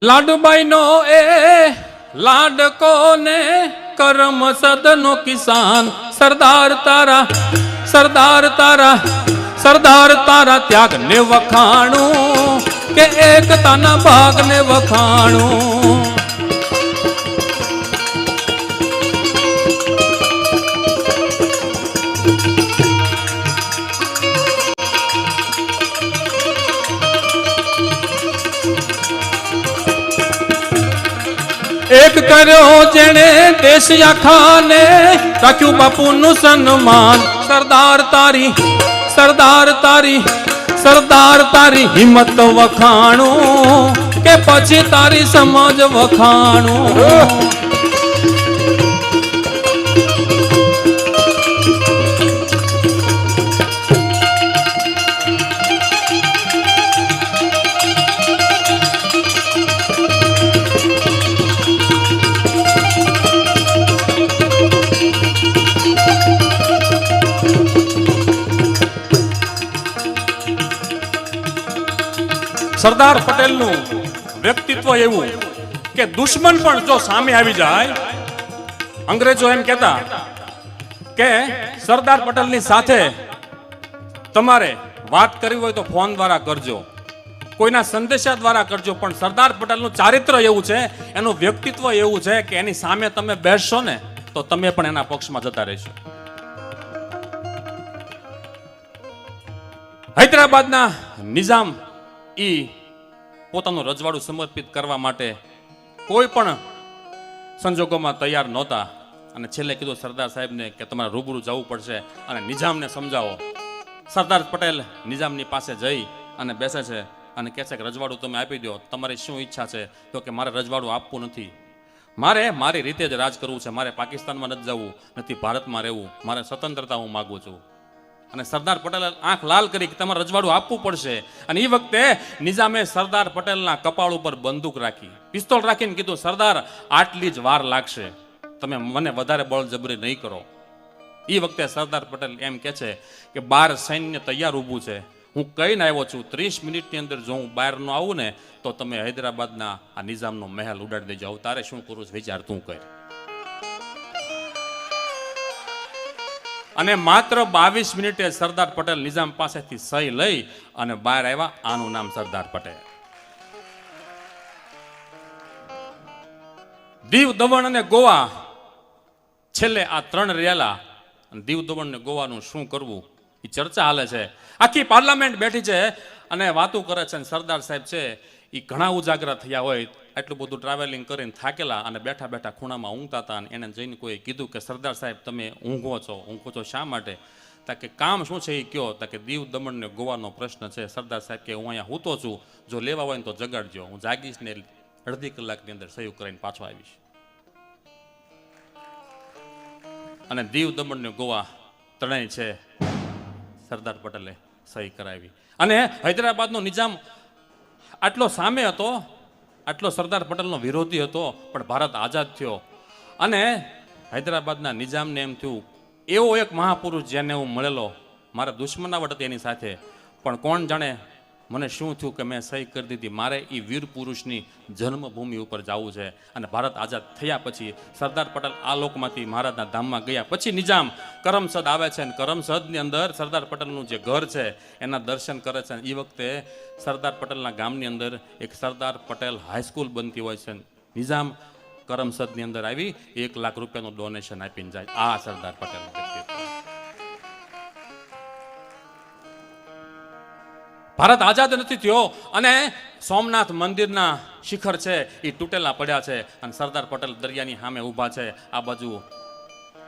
લાડુબાઈ નો એ લાડકો ને કરમ સદનો કિસાન. સરદાર તારા સરદાર તારા સરદાર તારા ત્યાગ ને વખાણું, કે એકતાના ભાગ ને વખાણું. એક કર્યો જેણે દેશ આખાને રાખ્યું બાપુનું સન્માન. સરદાર તારી સરદાર તારી સરદાર તારી હિંમત વખાણું કે પછી તારી સમજ વખાણું? સરદાર પટેલનું વ્યક્તિત્વ એવું કે દુશ્મન પણ જો સામે આવી જાય, અંગ્રેજો એમ કહેતા કે સરદાર પટેલની સાથે તમારે વાત કરવી હોય તો ફોન દ્વારા કરજો. કોઈના સંદેશા દ્વારા કરજો, પણ સરદાર પટેલનું ચારિત્ર એવું છે, એનું વ્યક્તિત્વ એવું છે કે એની સામે તમે બેસશો ને, તો તમે પણ એના પક્ષમાં જતા રહેશો. હૈદરાબાદના નિઝામ ઈ પોતાનું રજવાડું સમર્પિત કરવા માટે કોઈ પણ સંજોગોમાં તૈયાર નહોતા. અને છેલ્લે કીધું સરદાર સાહેબને કે તમારે રૂબરૂ જવું પડશે અને નિઝામને સમજાવો. સરદાર પટેલ નિઝામની પાસે જઈ અને બેસે છે અને કહે છે કે રજવાડું તમે આપી દો તમારી શું ઈચ્છા છે? તો કે મારે રજવાડું આપવું નથી. મારે મારી રીતે જ રાજ કરવું છે. મારે પાકિસ્તાનમાં નથી જવું, નથી ભારતમાં રહેવું. મારે સ્વતંત્રતા હું માગું છું. અને સરદાર પટેલ આંખ લાલ કરી કે તમારે રજવાડું આપવું પડશે. અને એ વખતે નિઝામે સરદાર પટેલના કપાળ ઉપર બંદૂક રાખી. પિસ્તોલ રાખીને કીધું, સરદાર, આટલી જ વાર લાગશે. તમે મને વધારે બળજબરી નહીં કરો. એ વખતે સરદાર પટેલ એમ કે છે કે, બાર સૈન્ય તૈયાર ઊભું છે. હું કહીને આવ્યો છું, ત્રીસ મિનિટની અંદર જો હું બહાર ન આવું ને, તો તમે હૈદરાબાદના આ નિઝામનો મહેલ ઉડાડી દેજો. તારે શું કરું છું વિચાર તું કર. અને માત્ર બાવીસ મિનિટે સરદાર પટેલ નિઝામ પાસેથી સહી લઈ અને બહાર આવ્યા. આનું નામ સરદાર પટેલ. દીવ દમણ અને ગોવા છેલ્લે આ ત્રણ રેલા. અને દીવ દમણ ને ગોવાનું શું કરવું? એ ચર્ચા હાલે છે. આખી પાર્લામેન્ટ બેઠી છે અને વાતો કરે છે અને સરદાર સાહેબ છે એ ઘણા ઉજાગરા થયા હોય એટલું બધું ટ્રાવેલિંગ કરીને થાકેલા અને બેઠા બેઠા ખૂણામાં ઊંઘતા હતા અને એને જઈને કોઈ કીધું કે, સરદાર સાહેબ, તમે ઊંઘો છો. ઊંઘો છો શા માટે? તા કે, કામ શું છે એ કયો? તા કે, દીવ દમણ ને ગોવાનો પ્રશ્ન છે. સરદાર સાહેબ કે, હું અહીંયા હૂતો છું. જો લેવા હોય ને તો જગાડજો. હું જાગીશ ને અડધી કલાકની અંદર સહયોગ કરીને પાછો આવીશ. અને દીવ દમણ ને ગોવા ત્રણેય છે. સરદાર પટેલે સહી કરાવી. અને હૈદરાબાદનો નિજામ આટલો સામે હતો આટલો સરદાર પટેલનો વિરોધી હતો, પણ ભારત આઝાદ થયો. અને હૈદરાબાદના નિજામને એમ થયું, એવો એક મહાપુરુષ જેને હું મળેલો, મારા દુશ્મનાવટ હતી એની સાથે. પણ કોણ જાણે મને શું થયું કે મેં સહી કરી દીધી? મારે એ વીર પુરુષની જન્મભૂમિ ઉપર જવું છે. અને ભારત આઝાદ થયા પછી સરદાર પટેલ આ લોકમાંથી મહારાજના ધામમાં ગયા. પછી નિજામ કરમસદ આવે છે અને કરમસદની અંદર સરદાર પટેલનું જે ઘર છે, એના દર્શન કરે છે. એ વખતે સરદાર પટેલના ગામની અંદર એક સરદાર પટેલ હાઈસ્કૂલ બનતી હોય છે. નિજામ કરમસદની અંદર આવી એક લાખ રૂપિયાનું ડોનેશન આપીને જાય. આ સરદાર પટેલ ભારત આઝાદ નથી થયો અને સોમનાથ મંદિરના શિખર છે એ તૂટેલા પડ્યા છે અને સરદાર પટેલ દરિયાની સામે ઊભા છે. આ બાજુ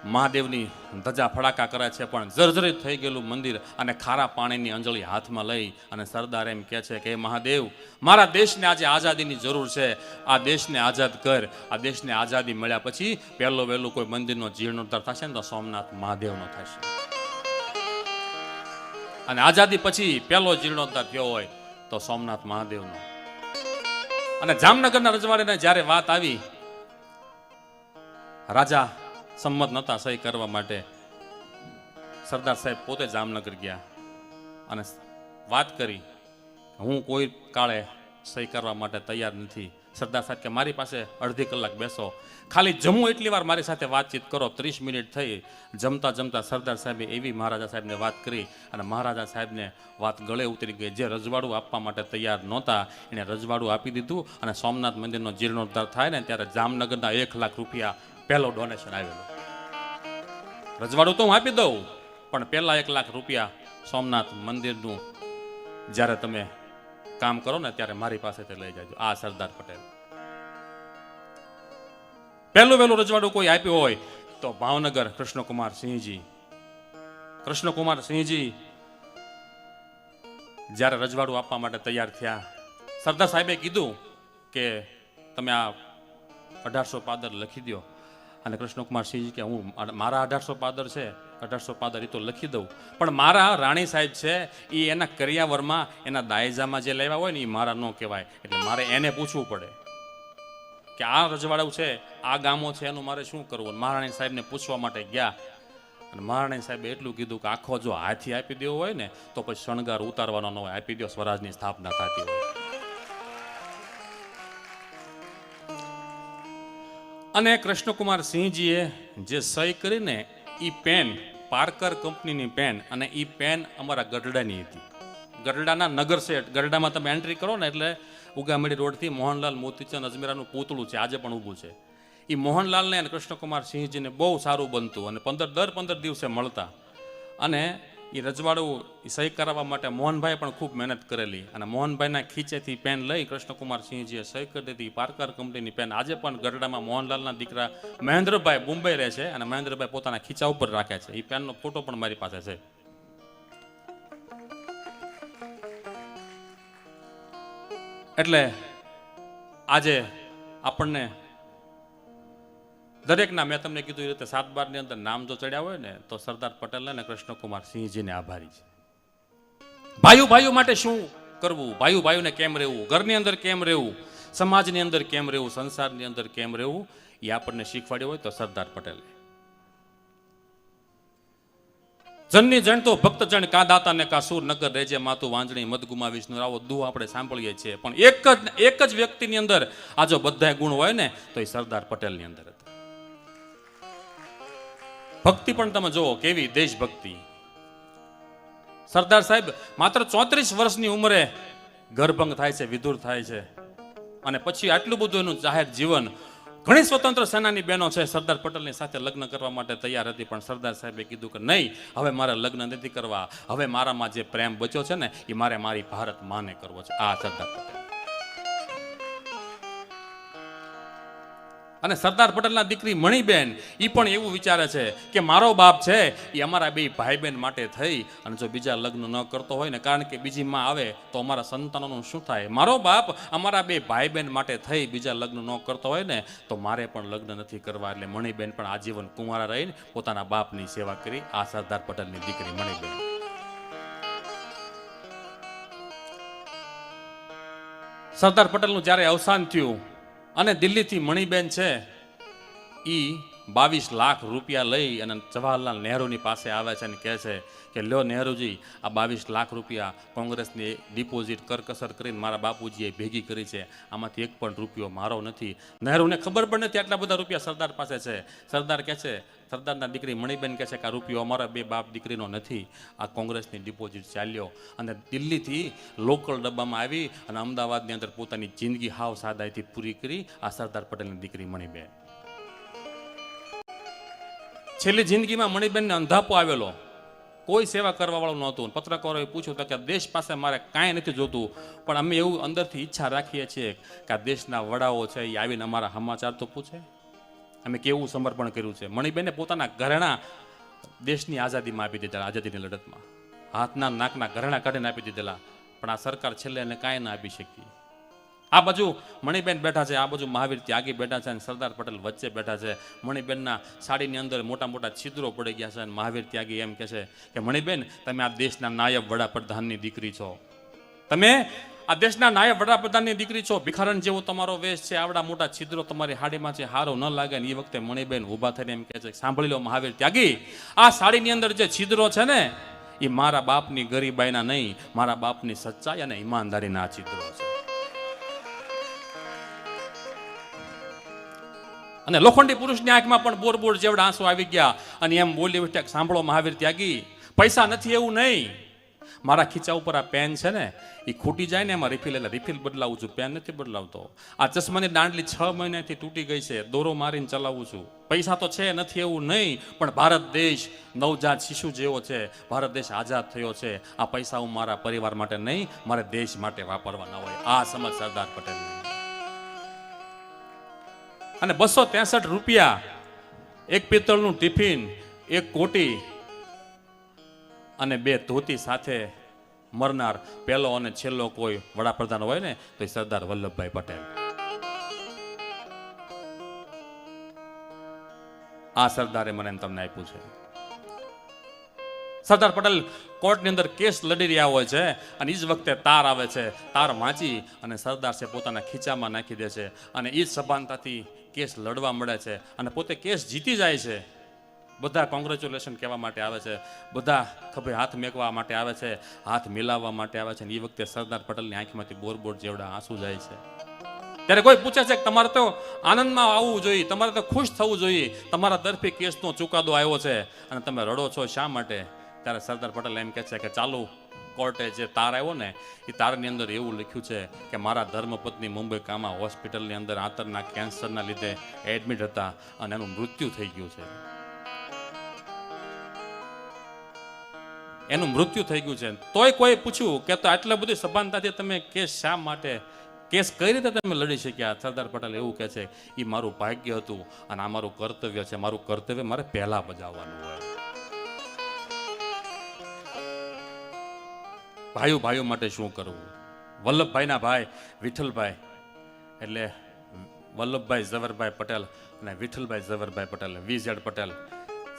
મહાદેવની ધજા ફડાકા કરે છે પણ જર્જરિત થઈ ગયેલું મંદિર અને ખારા પાણીની અંજળી હાથમાં લઈ અને સરદાર એમ કહે છે કે મહાદેવ, મારા દેશને આજે આઝાદીની જરૂર છે. આ દેશને આઝાદ કર. આ દેશને આઝાદી મળ્યા પછી પહેલો વહેલું કોઈ મંદિરનો જીર્ણોદ્ધાર થશે ને તો સોમનાથ મહાદેવનો થશે. અને આઝાદી પછી પહેલો જીર્ણોદ્ધાર થયો હોય તો સોમનાથ મહાદેવનો. અને જામનગરના રજવાડીને જ્યારે વાત આવી, રાજા સંમત નહોતા સહી કરવા માટે સરદાર સાહેબ પોતે જામનગર ગયા અને વાત કરી, હું કોઈ કાળે સહી કરવા માટે તૈયાર નથી. સરદાર સાહેબ કે મારી પાસે અડધી કલાક બેસો. ખાલી જમું એટલી વાર મારી સાથે વાતચીત કરો. ત્રીસ મિનિટ થઈ જમતા જમતા સરદાર સાહેબે એવી મહારાજા સાહેબને વાત કરી અને મહારાજા સાહેબને વાત ગળે ઉતરી ગઈ. જે રજવાડું આપવા માટે તૈયાર નહોતા એણે રજવાડું આપી દીધું અને સોમનાથ મંદિરનો જીર્ણોદ્ધાર થાય ને ત્યારે જામનગરના એક લાખ રૂપિયા પહેલો ડોનેશન આવેલું. રજવાડું તો હું આપી દઉં, પણ પહેલાં એક લાખ રૂપિયા સોમનાથ મંદિરનું જ્યારે તમે કામ કરો ને ત્યારે મારી પાસેથી લઈ જાજો. આ સરદાર પટેલ. પહેલું વહેલું રજવાડું કોઈ આપ્યું હોય તો ભાવનગર કૃષ્ણકુમાર સિંહજી. કૃષ્ણકુમાર સિંહજી જ્યારે રજવાડું આપવા માટે તૈયાર થયા, સરદાર સાહેબે કીધું કે તમે આ અઢારસો પાદર લખી દો અને કૃષ્ણકુમાર સિંહજી કે હું મારા અઢારસો પાદર છે, અઢારસો પાદર એ તો લખી દઉં. પણ મારા રાણી સાહેબ છે એ એના કરિયાવરમાં એના દાયજામાં જે લેવા હોય ને એ મારા ન કહેવાય. એટલે મારે એને પૂછવું પડે કે આ રજવાડું છે, આ ગામો છે, એનું મારે શું કરવું? મહારાણી સાહેબને પૂછવા માટે ગયા. અને મહારાણી સાહેબે એટલું કીધું કે આખો જો હાથી આપી દેવો હોય ને, તો પછી શણગાર ઉતારવાનો ન હોય. આપી દો સ્વરાજની સ્થાપના થતી હોય. અને કૃષ્ણકુમાર સિંહજીએ જે સહી કરીને એ પેન પાર્કર કંપનીની પેન અને એ પેન અમારા ગઢડાની હતી. ગઢડાના નગર સેટ ગઢડામાં તમે એન્ટ્રી કરો ને એટલે ઉગામડી રોડથી મોહનલાલ મોતીચંદ અજમેરાનું પૂતળું છે, આજે પણ ઊભું છે. એ મોહનલાલને અને કૃષ્ણકુમાર સિંહજીને બહુ સારું બનતું અને પંદર, દર પંદર દિવસે મળતા. અને એ રજવાડું સહી કરાવવા માટે મોહનભાઈ પણ ખૂબ મહેનત કરેલી. અને મોહનભાઈના ખીચેથી પેન લઈ કૃષ્ણકુમાર સિંહજીએ સહી કરી દીધી. પાર્કર કંપનીની પેન આજે પણ ગઢડામાં મોહનલાલના દીકરા મહેન્દ્રભાઈ મુંબઈ રહે છે અને મહેન્દ્રભાઈ પોતાના ખીચા ઉપર રાખે છે. એ પેનનો ફોટો પણ મારી પાસે છે. એટલે આજે આપણને દરેકના મેં તમને કીધું એ રીતે સાત બારની અંદર નામ જો ચડ્યા હોય ને, તો સરદાર પટેલ અને કૃષ્ણકુમાર સિંહજીને આભારી છે. ભાઈઓ ભાઈઓ માટે શું કરવું? ભાઈઓ ભાઈઓને કેમ રહેવું? ઘરની અંદર કેમ રહેવું? સમાજની અંદર કેમ રહેવું? સંસારની અંદર કેમ રહેવું? એ આપણને શીખવાડ્યું હોય તો સરદાર પટેલે. જનની જણ તો ભક્ત કા દાતા ને કા સુર, નગર રેજે માતું વાંજણી મદ વિષ્ણુ આવો દુ આપણે સાંભળીએ છીએ. પણ એક જ એક જ વ્યક્તિની અંદર આ જો બધા ગુણ હોય ને, તો એ સરદાર પટેલની અંદર ભક્તિ પણ તમે જુઓ કેવી દેશભક્તિ. સરદાર સાહેબ, માત્ર ચોત્રીસ વર્ષની ઉંમરે ગર્ભંગ થાય છે, વિધુર થાય છે. અને પછી આટલું બધું એનું જાહેર જીવન ઘણી સ્વતંત્ર સેનાની બહેનો છે, સરદાર પટેલની સાથે લગ્ન કરવા માટે તૈયાર હતી, પણ સરદાર સાહેબે કીધું કે નહીં, હવે મારે લગ્ન નથી કરવા, હવે મારામાં જે પ્રેમ બચ્યો છે ને, એ મારે મારી ભારત માને કરવો છે. આ સરદાર પટેલ. અને સરદાર પટેલના દીકરી મણિબેન એ પણ એવું વિચારે છે કે મારો બાપ છે એ અમારા બે ભાઈ બહેન માટે થઈ અને જો બીજા લગ્ન ન કરતો હોય ને, કારણ કે બીજી માં આવે તો અમારા સંતાનોનું શું થાય? મારો બાપ અમારા બે ભાઈ બહેન માટે થઈ, બીજા લગ્ન ન કરતો હોય ને, તો મારે પણ લગ્ન નથી કરવા એટલે મણિબેન પણ આજીવન કુંવારા રહીને પોતાના બાપની સેવા કરી, આ સરદાર પટેલની દીકરી મણિબેન. સરદાર પટેલનું જ્યારે અવસાન થયું અને દિલ્હીથી મણિબેન છે એ બાવીસ લાખ રૂપિયા લઈ અને જવાહરલાલ નહેરુની પાસે આવે છે અને કહે છે કે, લ્યો નહેરુજી, આ બાવીસ લાખ રૂપિયા કોંગ્રેસની ડિપોઝિટ કરકસર કરીને મારા બાપુજીએ ભેગી કરી છે. આમાંથી એક પણ રૂપિયો મારો નથી. નહેરુને ખબર પણ નથી આટલા બધા રૂપિયા સરદાર પાસે છે. સરદાર કહે છે, સરદારના દીકરી મણિબેન કહે છે કે આ રૂપિયો અમારા બે બાપ દીકરીનો નથી. આ કોંગ્રેસની ડિપોઝિટ ચાલ્યો. અને દિલ્હીથી લોકલ ડબ્બામાં આવી અને અમદાવાદની અંદર પોતાની જિંદગી હાવ સાદાઈથી પૂરી કરી આ સરદાર પટેલની દીકરી મણિબેન. છેલ્લી જિંદગીમાં મણિબેનને અંધાપો આવેલો. કોઈ સેવા કરવાવાળું નહોતું. પત્રકારોએ પૂછ્યું તો કે દેશ પાસે મારે કાંઈ નથી જોતું. પણ અમે એવું અંદરથી ઈચ્છા રાખીએ છીએ કે આ દેશના વડાઓ છે એ આવીને અમારા સમાચાર તો પૂછે. અમે કેવું સમર્પણ કર્યું છે? મણિબેને પોતાના ઘરેણા દેશની આઝાદીમાં આપી દીધેલા, આઝાદીની લડતમાં. હાથના, નાકના ઘરેણા કાઢીને આપી દીધેલા. પણ આ સરકાર છેલ્લે એને કાંઈ ના આપી શકી. આ બાજુ મણિબેન બેઠા છે, આ બાજુ મહાવીર ત્યાગી બેઠા છે અને સરદાર પટેલ વચ્ચે બેઠા છે. મણિબેનના સાડીની અંદર મોટા મોટા છિદ્રો પડી ગયા છે અને મહાવીર ત્યાગી એમ કહે છે કે, મણિબેન, તમે આ દેશના નાયબ વડાપ્રધાનની દીકરી છો. તમે આ દેશના નાયબ વડાપ્રધાનની દીકરી છો. ભિખારણ જેવો તમારો વેશ છે, આવડા મોટા છિદ્રો તમારી હાડીમાં છે, હારો ન લાગે ને એ વખતે મણિબેન ઊભા થઈને એમ કહે છે, સાંભળી લો મહાવીર ત્યાગી, આ સાડીની અંદર જે છિદ્રો છે ને, એ મારા બાપની ગરીબાઈના નહીં, મારા બાપની સચ્ચાઈ અને ઈમાનદારીના છિદ્રો છે. અને લોખંડી પુરુષની આંખમાં પણ બોર બોર જેવડા આંસુ આવી ગયા અને એમ બોલી ઉઠ્યા સાંભળો મહાવીર ત્યાગી, પૈસા નથી એવું નહીં. મારા ખીચા ઉપર આ પેન છે ને, એ ખૂટી જાય ને એમાં રિફિલ એટલે રિફિલ બદલાવું છું, પેન નથી બદલાવતો. આ ચશ્માની દાંડલી છ મહિનાથી તૂટી ગઈ છે, દોરો મારીને ચલાવું છું. પૈસા તો છે, નથી એવું નહીં, પણ ભારત દેશ નવજાત શિશુ જેવો છે, ભારત દેશ આઝાદ થયો છે. આ પૈસા હું મારા પરિવાર માટે નહીં, મારે દેશ માટે વાપરવાના હોય. આ સમજ સરદાર પટેલની. અને બસો ત્રેસઠ રૂપિયા એક પિત્તળનું ટિફિન, એક કોટી અને બે ધોતી સાથે મરનાર. પહેલો અને છેલ્લો કોઈ વડાપ્રધાન હોય ને, તો એ સરદાર વલ્લભભાઈ પટેલ. આ સરદારે મને તમને આપ્યું છે. સરદાર પટેલ કોર્ટની અંદર કેસ લડી રહ્યા હોય છે અને એ જ વખતે તાર આવે છે. તાર વાંચી અને સરદાર છે પોતાના ખીચામાં નાખી દે છે અને એ જ સભાનતાથી કેસ લડવા મળે છે અને પોતે કેસ જીતી જાય છે. બધા કોંગ્રેચ્યુલેશન કહેવા માટે આવે છે. બધા ખભે હાથ મેકવા માટે આવે છે. હાથ મિલાવવા માટે આવે છે. અને એ વખતે સરદાર પટેલની આંખમાંથી બોર બોર જેવડા આંસુ જાય છે. ત્યારે કોઈ પૂછે છે કે તમારે તો આનંદમાં આવવું જોઈએ, તમારે તો ખુશ થવું જોઈએ. તમારા તરફી કેસનો ચુકાદો આવ્યો છે અને તમે રડો છો શા માટે? ત્યારે સરદાર પટેલ એમ કહે છે કે ચાલુ કોર્ટે જે તાર આવ્યો ને, એ તારની અંદર એવું લખ્યું છે કે મારા ધર્મપત્ની મુંબઈ કામા હોસ્પિટલની અંદર આંતરના કેન્સરના લીધે એડમિટ હતા અને એનું મૃત્યુ થઈ ગયું છે. એનું મૃત્યુ થઈ ગયું છે. તોય કોઈ પૂછ્યું કે તો આટલા બધી સભાનતાથી તમે કેસ શા માટે, કેસ કઈ રીતે તમે લડી શક્યા? સરદાર પટેલ એવું કહે છે એ મારું ભાગ્ય હતું અને આ મારું કર્તવ્ય છે. મારું કર્તવ્ય મારે પહેલા બજાવવાનું હોય. ભાઈઓ ભાઈઓ માટે શું કરવું? વલ્લભભાઈના ભાઈ વિઠ્ઠલભાઈ, એટલે વલ્લભભાઈ ઝવરભાઈ પટેલ અને વિઠ્ઠલભાઈ ઝવરભાઈ પટેલ વી ઝેડ પટેલ.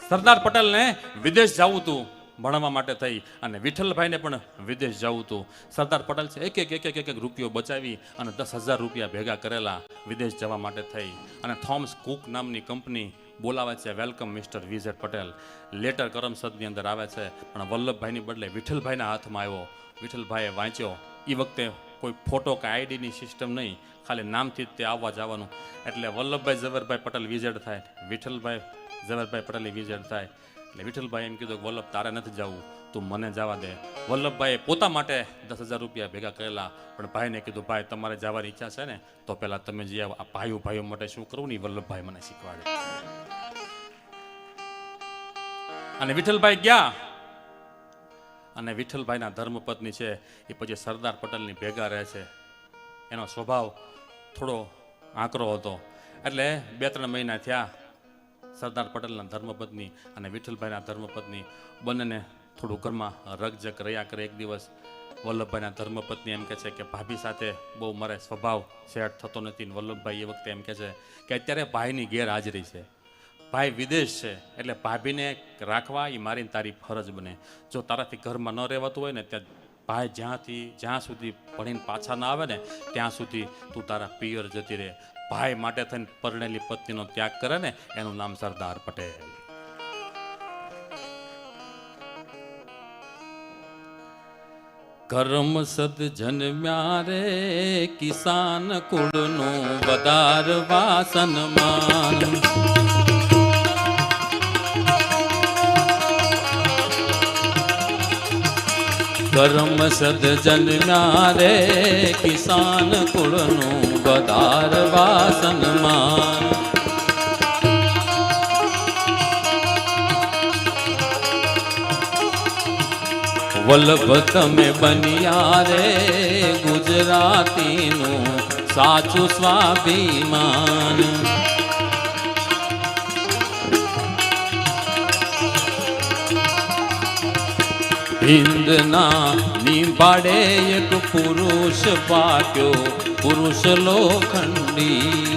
સરદાર પટેલને વિદેશ જવું હતું ભણવા માટે થઈ અને વિઠ્ઠલભાઈને પણ વિદેશ જવું હતું સરદાર પટેલ છે એક એક એક એક એક રૂપિયો બચાવી અને દસ હજાર રૂપિયા ભેગા કરેલા વિદેશ જવા માટે થઈ. અને થોમ્સ કુક નામની કંપની બોલાવે છે, welcome mister V Z Patel. Letter કરમસદની અંદર આવે છે, પણ વલ્લભભાઈની બદલે વિઠ્ઠલભાઈના હાથમાં આવ્યો. વિઠ્ઠલભાઈએ વાંચ્યો એ વખતે કોઈ ફોટો કે આઈડીની સિસ્ટમ નહીં, ખાલી નામથી જ તે આવવા જવાનું. એટલે વલ્લભભાઈ ઝવેરભાઈ પટેલ વિઝેડ થાય, વિઠ્ઠલભાઈ ઝવેરભાઈ પટેલ વિઝેડ થાય. એટલે વિઠ્ઠલભાઈ એમ કીધું વલ્લભ, તારે નથી જવું, તું મને જવા દે. વલ્લભભાઈએ પોતા માટે દસ હજાર રૂપિયા ભેગા કરેલા, પણ ભાઈને કીધું, ભાઈ, તમારે જવાની ઈચ્છા છે ને, તો પહેલાં તમે જે આ ભાઈઓ ભાઈઓ માટે શું કરવું ને વલ્લભભાઈ મને શીખવાડે. અને વિઠ્ઠલભાઈ ગયા અને વિઠ્ઠલભાઈના ધર્મપત્ની છે, એ પછી સરદાર પટેલની ભેગા રહે છે. એનો સ્વભાવ થોડો આકરો હતો. એટલે બે ત્રણ મહિના થયા સરદાર પટેલના ધર્મપત્ની અને વિઠ્ઠલભાઈના ધર્મપત્ની બંનેને થોડું ઘરમાં રગજક રહ્યા કરે એક દિવસ. વલ્લભભાઈના ધર્મપત્ની એમ કહે છે કે ભાભી સાથે બહુ મારે સ્વભાવ સેટ થતો નથી વલ્લભભાઈ એ વખતે એમ કહે છે કે અત્યારે ભાઈની ગેરહાજરી છે. ભાઈ વિદેશ છે, એટલે ભાભીને રાખવા એ મારી તારી ફરજ બને. જો તારાથી ઘરમાં ન રહેવાતું હોય ને, ત્યાં ભાઈ જ્યાંથી જ્યાં સુધી ભણીને પાછા ના આવે ને, ત્યાં સુધી તું તારા પિયર જતી રહે. ભાઈ માટે થઈને પરણેલી પત્નીનો ત્યાગ કરે ને, એનું નામ સરદાર પટેલ. કર્મ સદ જન્મ્યા રે કિસાન કુળનું વધારવા સન્માન. કર્મ સદ જન્મ્યા રે, કિસાન કુળનું વધારવા સન્માન વલ્લભ તમે બન્યા રે, ગુજરાતીનું સાચું સ્વાભિમાન. હિન્દના નિભાડે એક પુરુષ પાક્યો પુરુષ લોખંડી.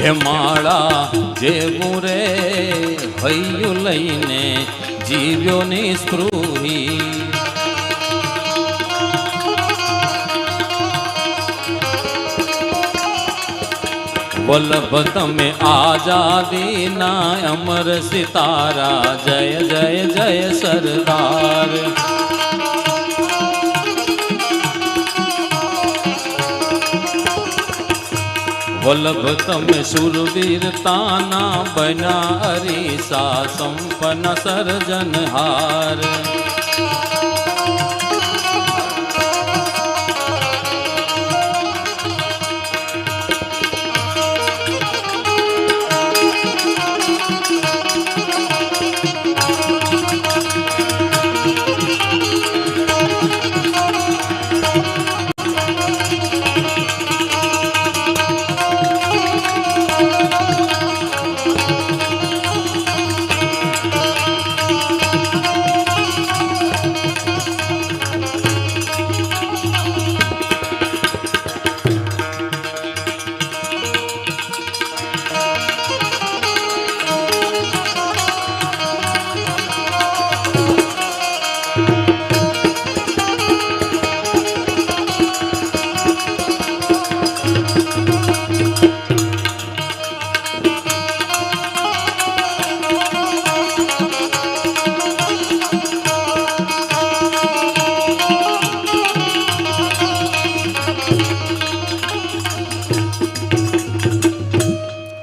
હે માળા, જે રે હૈયું લઈને જીવ્યો નિસ્પૃહી बल्लभ तम आज़ादी ना अमर सितारा। जय जय जय सरदार। बल्लभ तम सुरवीर ताना, बना अरीसा, संपन्न सर्जन हार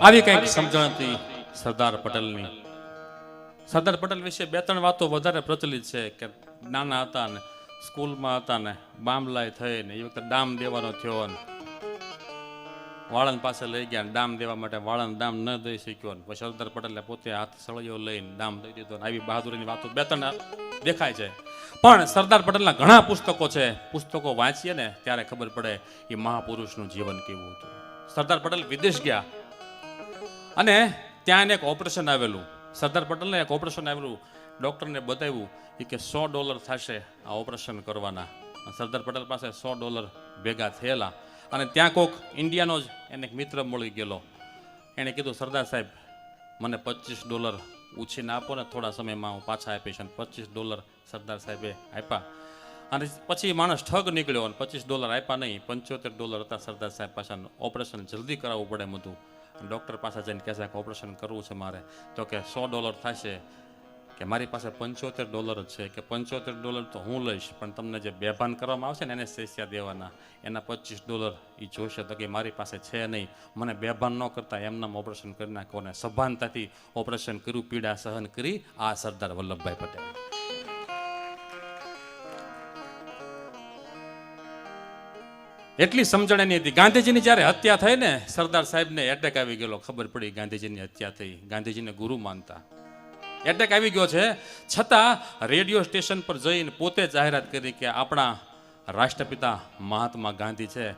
આવી કંઈક સમજણ હતી સરદાર પટેલની. સરદાર પટેલ વિશે બે ત્રણ વાતો વધારે પ્રચલિત છે કે નાના હતા ને, સ્કૂલમાં હતા ને, બામલાય થઈ ને, એ વખતે ડામ દેવાનો થયો ને. વાળંદ પાસે લઈ ગયા ડામ દેવા માટે વાળંદ ડામ ન દઈ શક્યો ને. પછી સરદાર પટેલે પોતે હાથ સળિયો લઈને ડામ દઈ દીધો આવી બહાદુરીની વાતો બે ત્રણ દેખાય છે. પણ સરદાર પટેલના ઘણા પુસ્તકો છે. પુસ્તકો વાંચીએ ને ત્યારે ખબર પડે એ મહાપુરુષનું જીવન કેવું હતું. સરદાર પટેલ વિદેશ ગયા. અને ત્યાં એક ઓપરેશન આવેલું. સરદાર પટેલને એક ઓપરેશન આવેલું. ડૉક્ટરને બતાવ્યું એ કે સો ડોલર થશે આ ઓપરેશન કરવાના. સરદાર પટેલ પાસે સો ડોલર ભેગા થયેલા. અને ત્યાં કોક ઇન્ડિયાનો જ એને એક મિત્ર મળી ગયેલો. એણે કીધું, સરદાર સાહેબ, મને પચીસ ડોલર ઉછીને આપો ને, થોડા સમયમાં હું પાછા આપીશ. અને પચીસ ડોલર સરદાર સાહેબે આપ્યા. અને પછી માણસ ઠગ નીકળ્યો અને પચીસ ડોલર આપ્યા નહીં, પંચોતેર ડોલર હતા સરદાર સાહેબ પાછા ઓપરેશન જલ્દી કરાવવું પડે હતું. ડૉક્ટર પાસે જઈને કહેશે કે ઓપરેશન કરવું છે મારે. તો કે, સો ડોલર થશે. કે, મારી પાસે પંચોતેર ડોલર જ છે. કે, પંચોતેર ડોલર તો હું લઈશ, પણ તમને જે બેભાન કરવામાં આવશે ને, એને શેષિયા દેવાના. એના પચીસ ડોલર એ જોશે તો કે, મારી પાસે છે નહીં. મને બેભાન ન કરતા એમનામ ઓપરેશન કરી નાખો. ને સભાનતાથી ઓપરેશન કર્યું, પીડા સહન કરી આ સરદાર વલ્લભભાઈ પટેલ. એટલી સમજણ એની હતી. ગાંધીજીની જ્યારે હત્યા થઈ ને, સરદાર સાહેબને એટેક આવી ગયેલો, ખબર પડી ગાંધીજીની હત્યા થઈ. ગાંધીજીને ગુરુ માનતા. એટેક આવી ગયો છે. છતાં રેડિયો સ્ટેશન પર જઈને પોતે જાહેરાત કરી કે આપણા રાષ્ટ્રપિતા મહાત્મા ગાંધી છે,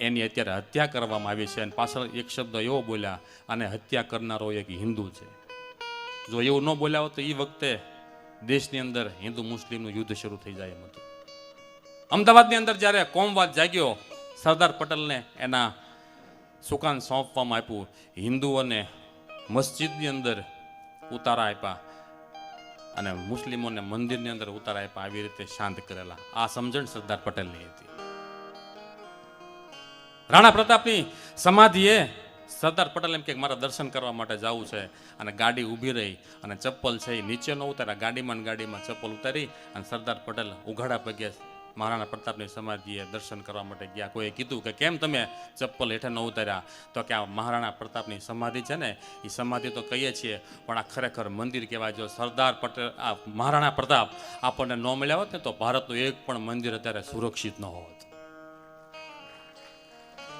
એની અત્યારે હત્યા કરવામાં આવી છે. અને પાછળ એક શબ્દ એવો બોલ્યા અને હત્યા કરનારો એક હિન્દુ છે. જો એવું ન બોલ્યા હોત તો એ વખતે દેશની અંદર હિન્દુ મુસ્લિમનું યુદ્ધ શરૂ થઈ જાય એમ હતું. અમદાવાદની અંદર જ્યારે કોમવાદ જાગ્યો સરદાર પટેલને એના સુકાન સોંપવામાં આપ્યું. હિન્દુઓને મસ્જિદની અંદર ઉતારા આપ્યા અને મુસ્લિમોને મંદિરની અંદર ઉતારા આપ્યા, આવી રીતે શાંત કરેલા. આ સમજણ સરદાર પટેલની હતી. રાણા પ્રતાપની સમાધિએ સરદાર પટેલ એમ કે મારા દર્શન કરવા માટે જવું છે અને ગાડી ઊભી રહી અને ચપ્પલ છે એ નીચે ન ઉતાર્યા. ગાડીમાં ગાડીમાં ચપ્પલ ઉતારી અને સરદાર પટેલ ઉઘાડા પગે મહારાણા પ્રતાપની સમાધિએ દર્શન કરવા માટે ગયા. કોઈએ કીધું કે કેમ તમે ચપ્પલ હેઠે ન ઉતાર્યા? તો કે આ મહારાણા પ્રતાપની સમાધિ છે ને એ સમાધિ તો કહીએ છીએ, પણ આ ખરેખર મંદિર કહેવાય. જો સરદાર પટેલ, આ મહારાણા પ્રતાપ આપણને ન મળ્યા હોત ને, તો ભારતનું એક પણ મંદિર અત્યારે સુરક્ષિત ન હોત.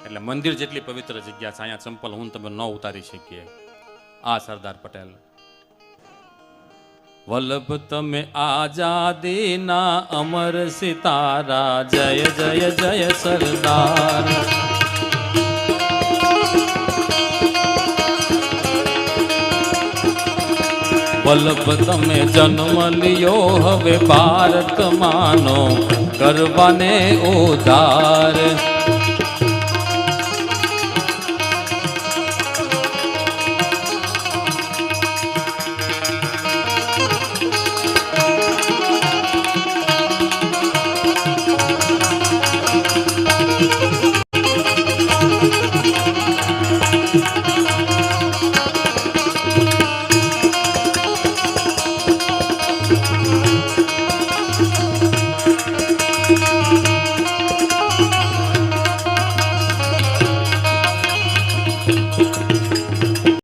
એટલે મંદિર જેટલી પવિત્ર જગ્યા છે, અહીંયા ચંપલ હું તમે ન ઉતારી શકીએ. આ સરદાર પટેલ. વલ્લભ, તમે આઝાદીના અમર સિતારા. જય જય જય સરદાર. વલ્લભ, તમે જન્મ લ્યો હવે ભારત માનો. કરવાને ઉધાર